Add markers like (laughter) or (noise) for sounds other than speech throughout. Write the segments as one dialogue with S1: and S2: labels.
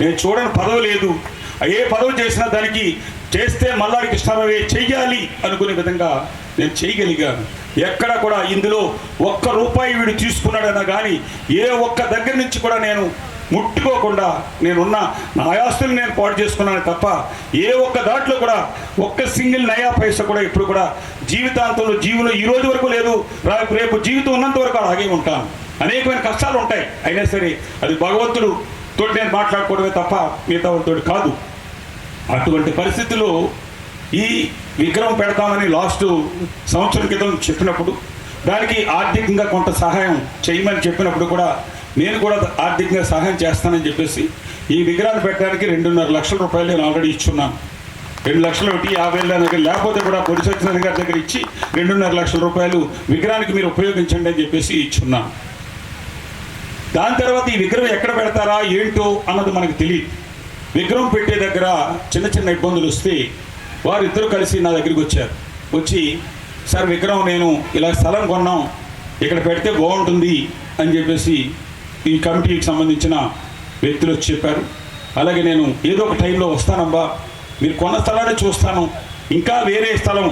S1: నేను చూడని పదవి లేదు. ఏ పదవి చేసినా దానికి చేస్తే మల్లారి కృష్ణారావే చెయ్యాలి అనుకునే విధంగా నేను చేయగలిగాను ఎక్కడ కూడా ఇందులో ఒక్క రూపాయి వీడు తీసుకున్నాడన్నా కానీ ఏ ఒక్క దగ్గర నుంచి కూడా నేను ముట్టుకోకుండా నేనున్న నా ఆస్తులు నేను పాటు చేసుకున్నాను తప్ప ఏ ఒక్క దాంట్లో కూడా ఒక్క సింగిల్ నయా పైస కూడా ఇప్పుడు కూడా జీవితాంతంలో జీవులో ఈ రోజు వరకు లేదు. రేపు జీవితం ఉన్నంత వరకు అలాగే ఉంటాను. అనేకమైన కష్టాలు ఉంటాయి. అయినా సరే అది భగవంతుడు తోటి నేను మాట్లాడుకోవడమే తప్ప మిగతా వాళ్ళతోటి కాదు. అటువంటి పరిస్థితుల్లో ఈ విగ్రహం పెడతామని లాస్ట్ సంవత్సరం క్రితం చెప్పినప్పుడు దానికి ఆర్థికంగా కొంత సహాయం చేయమని చెప్పినప్పుడు కూడా నేను కూడా ఆర్థికంగా సహాయం చేస్తానని చెప్పేసి ఈ విగ్రహాన్ని పెట్టడానికి రెండున్నర లక్షల రూపాయలు నేను ఆల్రెడీ ఇచ్చున్నాను. రెండు లక్షలు ఒకటి యాభై వేల దగ్గర లేకపోతే కూడా పొడి సత్యనారాయణ గారి దగ్గర ఇచ్చి రెండున్నర లక్షల రూపాయలు విగ్రహానికి మీరు ఉపయోగించండి అని చెప్పేసి ఇచ్చున్నాను. దాని తర్వాత ఈ విగ్రహం ఎక్కడ పెడతారా ఏంటో అన్నది మనకు తెలియదు. విగ్రహం పెట్టే దగ్గర చిన్న చిన్న ఇబ్బందులు వస్తే వారిద్దరూ కలిసి నా దగ్గరికి వచ్చారు. వచ్చి సార్ విగ్రహం నేను ఇలా స్థలం కొన్నాం ఇక్కడ పెడితే బాగుంటుంది అని చెప్పేసి ఈ కమిటీకి సంబంధించిన వ్యక్తులు వచ్చి చెప్పారు. అలాగే నేను ఏదో ఒక టైంలో వస్తానమ్మా మీరు కొన్న స్థలాన్ని చూస్తాను ఇంకా వేరే స్థలం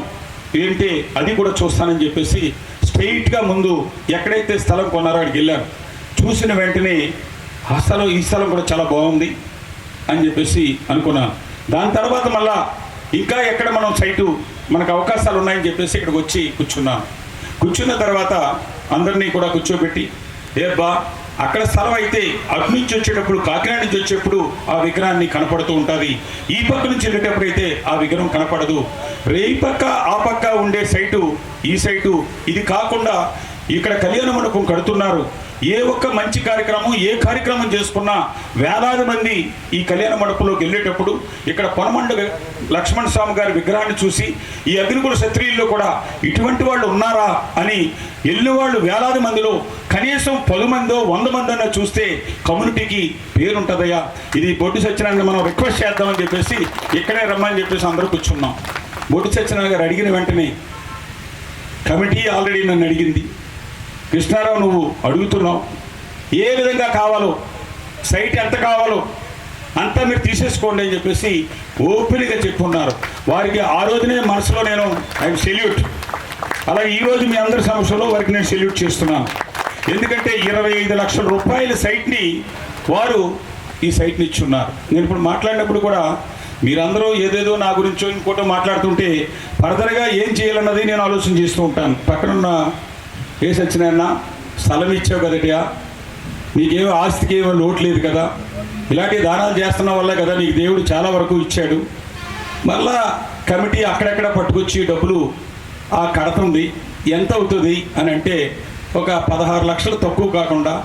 S1: ఏంటి అది కూడా చూస్తానని చెప్పేసి స్ట్రెయిట్గా ముందు ఎక్కడైతే స్థలం కొన్నారో అక్కడికి వెళ్ళాను చూసిన వెంటనే ఆ స్థలం ఈ స్థలం కూడా చాలా బాగుంది అని చెప్పేసి అనుకున్నాను దాని తర్వాత మళ్ళా ఇంకా ఎక్కడ మనం సైటు మనకు అవకాశాలు ఉన్నాయని చెప్పేసి ఇక్కడికి వచ్చి కూర్చున్నాను కూర్చున్న తర్వాత అందరినీ కూడా కూర్చోబెట్టి ఏబ్బా అక్కడ స్థలం అయితే అటు నుంచి వచ్చేటప్పుడు కాకినాడ నుంచి వచ్చేటప్పుడు ఆ విగ్రహాన్ని కనపడుతూ ఉంటుంది. ఈ పక్క నుంచి వెళ్ళేటప్పుడు అయితే ఆ విగ్రహం కనపడదు. రే పక్క ఆ పక్క ఉండే సైటు ఈ సైటు ఇది కాకుండా ఇక్కడ కళ్యాణ మండపం కడుతున్నారు. ఏ ఒక్క మంచి కార్యక్రమం ఏ కార్యక్రమం చేసుకున్నా వేలాది మంది ఈ కళ్యాణ మండపంలోకి వెళ్ళేటప్పుడు ఇక్కడ పొనమండ వి- లక్ష్మణ స్వామి గారి విగ్రహాన్ని చూసి ఈ అగ్నికుల క్షత్రియుల్లో కూడా ఇటువంటి వాళ్ళు ఉన్నారా అని వెళ్ళిన వాళ్ళు వేలాది మందిలో కనీసం పది మందో వంద మంది అన్న చూస్తే కమ్యూనిటీకి పేరుంటుందయ్యా. ఇది బొడ్డు సత్యనారాయణ మనం రిక్వెస్ట్ చేద్దామని చెప్పేసి ఇక్కడే రమ్మని చెప్పేసి అందరూ కూర్చున్నాం. బొడ్డు సత్యనారాయణ గారు అడిగిన వెంటనే కమిటీ ఆల్రెడీ నన్ను అడిగింది. కృష్ణారావు నువ్వు అడుగుతున్నావు. ఏ విధంగా కావాలో సైట్ ఎంత కావాలో అంతా మీరు తీసేసుకోండి అని చెప్పేసి ఓపెన్గా చెప్పుకున్నారు వారికి ఆ రోజునే మనసులో నేను ఐఎమ్ సెల్యూట్. అలా ఈరోజు మీ అందరి సమస్యలో వారికి నేను సెల్యూట్ చేస్తున్నాను. ఎందుకంటే ఇరవై ఐదు లక్షల రూపాయల సైట్ని వారు ఈ సైట్ని ఇచ్చున్నారు. నేను ఇప్పుడు మాట్లాడినప్పుడు కూడా మీరందరూ ఏదేదో నా గురించో ఇంకోటో మాట్లాడుతుంటే ఫర్దర్గా ఏం చేయాలన్నది నేను ఆలోచన చేస్తూ ఉంటాను. పక్కనున్న ఏ సత్యనారాయణ స్థలం ఇచ్చావు కదటియా? నీకేమో ఆస్తికి ఏమో లోటు లేదు కదా? ఇలాంటి దానాలు చేస్తున్న వల్ల కదా నీకు దేవుడు చాలా వరకు ఇచ్చాడు. మళ్ళా కమిటీ అక్కడక్కడ పట్టుకొచ్చి డబ్బులు ఆ కడుతుంది ఎంత అవుతుంది అని అంటే ఒక పదహారు లక్షలు తక్కువ కాకుండా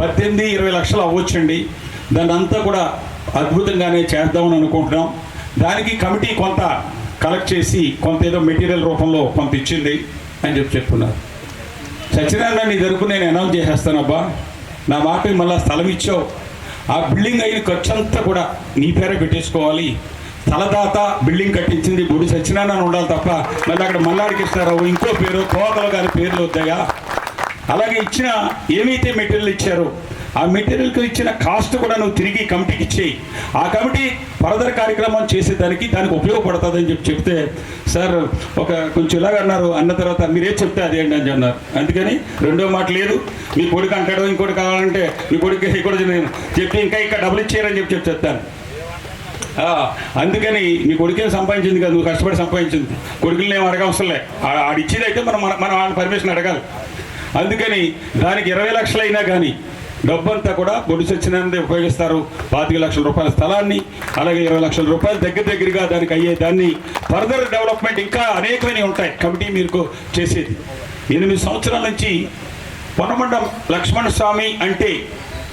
S1: పద్దెనిమిది ఇరవై లక్షలు అవ్వచ్చండి. దాన్ని అంతా కూడా అద్భుతంగానే చేద్దామని అనుకుంటున్నాం. దానికి కమిటీ కొంత కలెక్ట్ చేసి కొంత ఏదో మెటీరియల్ రూపంలో కొంత ఇచ్చింది అని చెప్పి చెప్తున్నారు. సత్యనారాయణ నీ తరపు నేను అనౌన్స్ చేసేస్తానబ్బా. నా మాట మళ్ళీ స్థలం ఇచ్చావు. ఆ బిల్డింగ్ అయిన ఖర్చు అంతా కూడా నీ పేరే పెట్టేసుకోవాలి. స్థలదాత బిల్డింగ్ కట్టించింది గుడి సత్యనారాయణ ఉండాలి తప్ప మళ్ళీ అక్కడ మల్లాడి కృష్ణారావు ఇంకో పేరు కోతలు గారి పేర్లు వద్దాయా అలాగే ఇచ్చిన ఏమైతే మెటీరియల్ ఇచ్చారో ఆ మెటీరియల్కి ఇచ్చిన కాస్ట్ కూడా నువ్వు తిరిగి కమిటీకి ఇచ్చేయి. ఆ కమిటీ ఫర్దర్ కార్యక్రమం చేసేదానికి దానికి ఉపయోగపడుతుందని చెప్పి చెప్తే సార్ ఒక కొంచెం ఇలాగ అన్నారు. అన్న తర్వాత మీరే చెప్తే అదే అండి అని అన్నారు అందుకని రెండో మాట లేదు. మీ కొడుకు అంటాడు ఇంకోటి కావాలంటే మీ కొడుకు (laughs) ఇక్కడ చెప్పి ఇంకా ఇంకా డబ్బులు ఇచ్చేయరని చెప్పి చెప్పి చెప్తాను. అందుకని మీ కొడుకుని సంపాదించింది కదా నువ్వు కష్టపడి సంపాదించింది. కొడుకులు ఏం అడగవసరంలే. ఆ- ఆడిచ్చేది అయితే మనం మన- మనం వాళ్ళని పర్మిషన్ అడగాలి. అందుకని దానికి ఇరవై లక్షలు అయినా కానీ డబ్బంతా కూడా బొడి సత్యనారాయణ ఉపయోగిస్తారు. పాతిక లక్షల రూపాయల స్థలాన్ని అలాగే ఇరవై లక్షల రూపాయలు దగ్గర దగ్గరగా దానికి అయ్యే దాన్ని ఫర్దర్ డెవలప్మెంట్ ఇంకా అనేకమైనవి ఉంటాయి. కమిటీ మీరు చేసేది. ఎనిమిది సంవత్సరాల నుంచి పొనమండం లక్ష్మణ స్వామి అంటే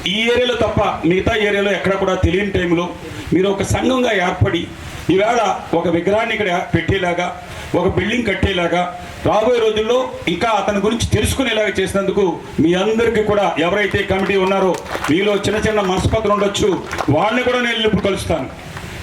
S1: ఈ ఏరియాలో తప్ప మిగతా ఏరియాలో ఎక్కడ కూడా తెలియని టైంలో మీరు ఒక సంఘంగా ఏర్పడి ఈవేళ ఒక విగ్రహాన్ని ఇక్కడ పెట్టేలాగా ఒక బిల్డింగ్ కట్టేలాగా రాబోయే రోజుల్లో ఇంకా అతని గురించి తెలుసుకునేలాగా చేసినందుకు మీ అందరికీ కూడా ఎవరైతే కమిటీ ఉన్నారో మీలో చిన్న చిన్న మనస్పత్రులు ఉండొచ్చు. వాళ్ళని కూడా నేను ఇప్పుడు కలుస్తాను.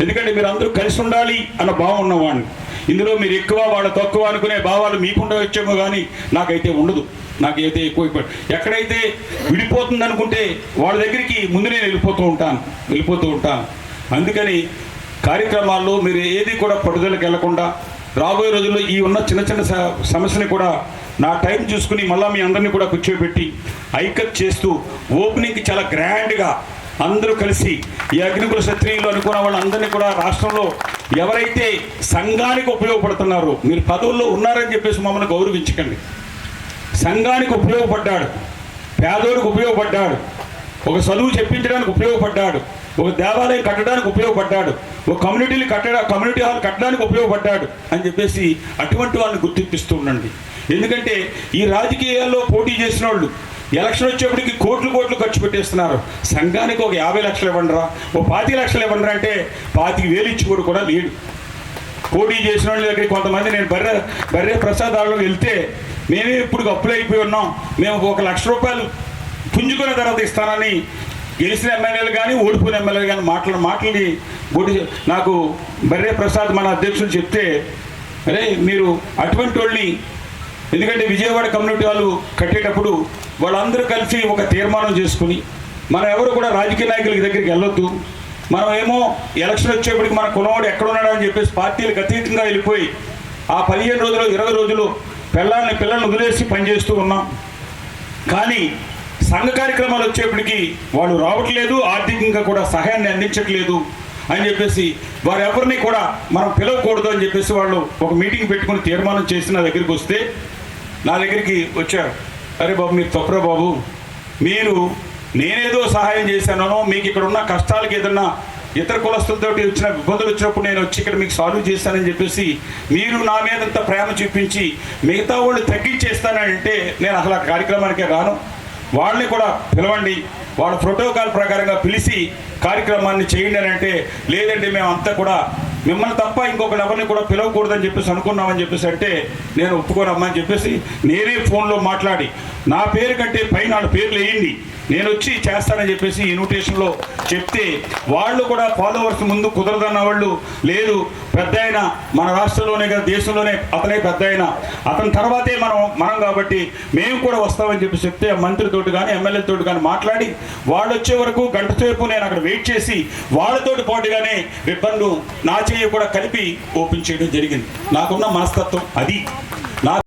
S1: ఎందుకంటే మీరు అందరూ కలిసి ఉండాలి అన్న భావం ఉన్నవాడిని ఇందులో మీరు ఎక్కువ వాళ్ళ తక్కువ అనుకునే భావాలు మీకుండా వచ్చేమో కానీ నాకైతే ఉండదు. నాకైతే ఎక్కువ ఎక్కువ ఎక్కడైతే విడిపోతుంది అనుకుంటే వాళ్ళ దగ్గరికి ముందు నేను వెళ్ళిపోతూ ఉంటాను. వెళ్ళిపోతూ ఉంటాను. అందుకని కార్యక్రమాల్లో మీరు ఏది కూడా పట్టుదలకు వెళ్ళకుండా రాబోయే రోజుల్లో ఈ ఉన్న చిన్న చిన్న స- సమస్యని కూడా నా టైం చూసుకుని మళ్ళీ మీ అందరినీ కూడా కూర్చోబెట్టి ఐకప్ చేస్తూ ఓపెనింగ్కి చాలా గ్రాండ్గా అందరూ కలిసి ఈ అగ్నికుల క్షత్రియులు అనుకున్న వాళ్ళందరినీ కూడా రాష్ట్రంలో ఎవరైతే సంఘానికి ఉపయోగపడుతున్నారో మీరు పదవుల్లో ఉన్నారని చెప్పేసి మమ్మల్ని గౌరవించకండి. సంఘానికి ఉపయోగపడ్డాడు పేదోడికి ఉపయోగపడ్డాడు ఒక చదువు చెప్పించడానికి ఉపయోగపడ్డాడు ఒక దేవాలయం కట్టడానికి ఉపయోగపడ్డాడు. ఒక కమ్యూనిటీలు కట్టడా కమ్యూనిటీ హాల్ కట్టడానికి ఉపయోగపడ్డాడు అని చెప్పేసి అటువంటి వాళ్ళని గుర్తింపిస్తూ ఉండండి ఎందుకంటే ఈ రాజకీయాల్లో పోటీ చేసిన వాళ్ళు ఎలక్షన్ వచ్చేప్పటికి కోట్లు కోట్లు ఖర్చు పెట్టేస్తున్నారు. సంఘానికి ఒక యాభై లక్షలు ఇవ్వండిరా ఓ పాతిక లక్షలు ఇవ్వండిరా అంటే పాతికి వేలు ఇచ్చుకోడు కూడా లేడు. పోటీ చేసిన వాళ్ళ దగ్గర కొంతమంది నేను బర్రె బర్రె ప్రసాదాలలో వెళ్తే మేమే ఇప్పుడు అప్పులు అయిపోయి ఉన్నాం. మేము ఒక లక్ష రూపాయలు పుంజుకున్న తర్వాత ఇస్తానని గెలిచిన ఎమ్మెల్యేలు కానీ ఓడిపోయిన ఎమ్మెల్యేలు కానీ మాటలు మాటలని ఓడి నాకు బర్రె ప్రసాద్ మన అధ్యక్షులు చెప్తే అరే మీరు అటువంటి వాళ్ళని ఎందుకంటే విజయవాడ కమ్యూనిటీ వాళ్ళు కట్టేటప్పుడు వాళ్ళందరూ కలిసి ఒక తీర్మానం చేసుకుని మనం ఎవరు కూడా రాజకీయ నాయకుల దగ్గరికి వెళ్ళొద్దు. మనం ఏమో ఎలక్షన్ వచ్చేప్పటికి మన కులవాడు ఎక్కడ ఉన్నాడని చెప్పేసి పార్టీలకు అతీతంగా వెళ్ళిపోయి ఆ పదిహేను రోజులు ఇరవై రోజులు పిల్లల్ని పిల్లల్ని వదిలేసి పనిచేస్తూ ఉన్నాం. కానీ సంఘ కార్యక్రమాలు వచ్చేప్పటికి వాళ్ళు రావట్లేదు ఆర్థికంగా కూడా సహాయాన్ని అందించట్లేదు అని చెప్పేసి వారెవరిని కూడా మనం పిలవకూడదు అని చెప్పేసి వాళ్ళు ఒక మీటింగ్ పెట్టుకుని తీర్మానం చేసి నా దగ్గరికి వస్తే నా దగ్గరికి వచ్చారు. అరే బాబు మీరు తప్పురా బాబు. మీరు నేనేదో సహాయం చేశానో మీకు ఇక్కడ ఉన్న కష్టాలకి ఏదన్నా ఇతర కులస్తులతో వచ్చిన ఇబ్బందులు వచ్చినప్పుడు నేను వచ్చి ఇక్కడ మీకు సాల్వ్ చేస్తానని చెప్పేసి మీరు నా మీద అంత ప్రేమ చూపించి మిగతా వాళ్ళు తగ్గించేస్తానంటే నేను అసలు ఆ కార్యక్రమానికే రాను. వాళ్ళని కూడా పిలవండి. వాళ్ళ ప్రోటోకాల్ ప్రకారంగా పిలిచి కార్యక్రమాన్ని చేయండి అని అంటే లేదండి మేము అంతా కూడా మిమ్మల్ని తప్ప ఇంకొకరు ఎవరిని కూడా పిలవకూడదని చెప్పేసి అనుకున్నామని చెప్పేసి అంటే నేను ఒప్పుకోనమ్మని చెప్పేసి నేనే ఫోన్లో మాట్లాడి నా పేరు కంటే పైన వాళ్ళ పేర్లు వేయండి. నేను వచ్చి చేస్తానని చెప్పేసి ఇన్విటేషన్లో చెప్తే వాళ్ళు కూడా ఫాలోవర్స్ ముందు కుదరదన్న వాళ్ళు లేదు. పెద్ద ఆయన మన రాష్ట్రంలోనే కదా దేశంలోనే అతనే పెద్ద ఆయన. అతని తర్వాతే మనం మనం కాబట్టి మేము కూడా వస్తామని చెప్పి చెప్తే ఆ మంత్రితోటి కానీ ఎమ్మెల్యేతోటి కానీ మాట్లాడి వాళ్ళు వచ్చే వరకు గంట సేపు నేను అక్కడ వెయిట్ చేసి వాళ్ళతోటి పాటుగానే రిబ్బన్ను నా చేయి కూడా కలిపి ఓపెన్ చేయడం జరిగింది. నాకున్న మనస్తత్వం అది.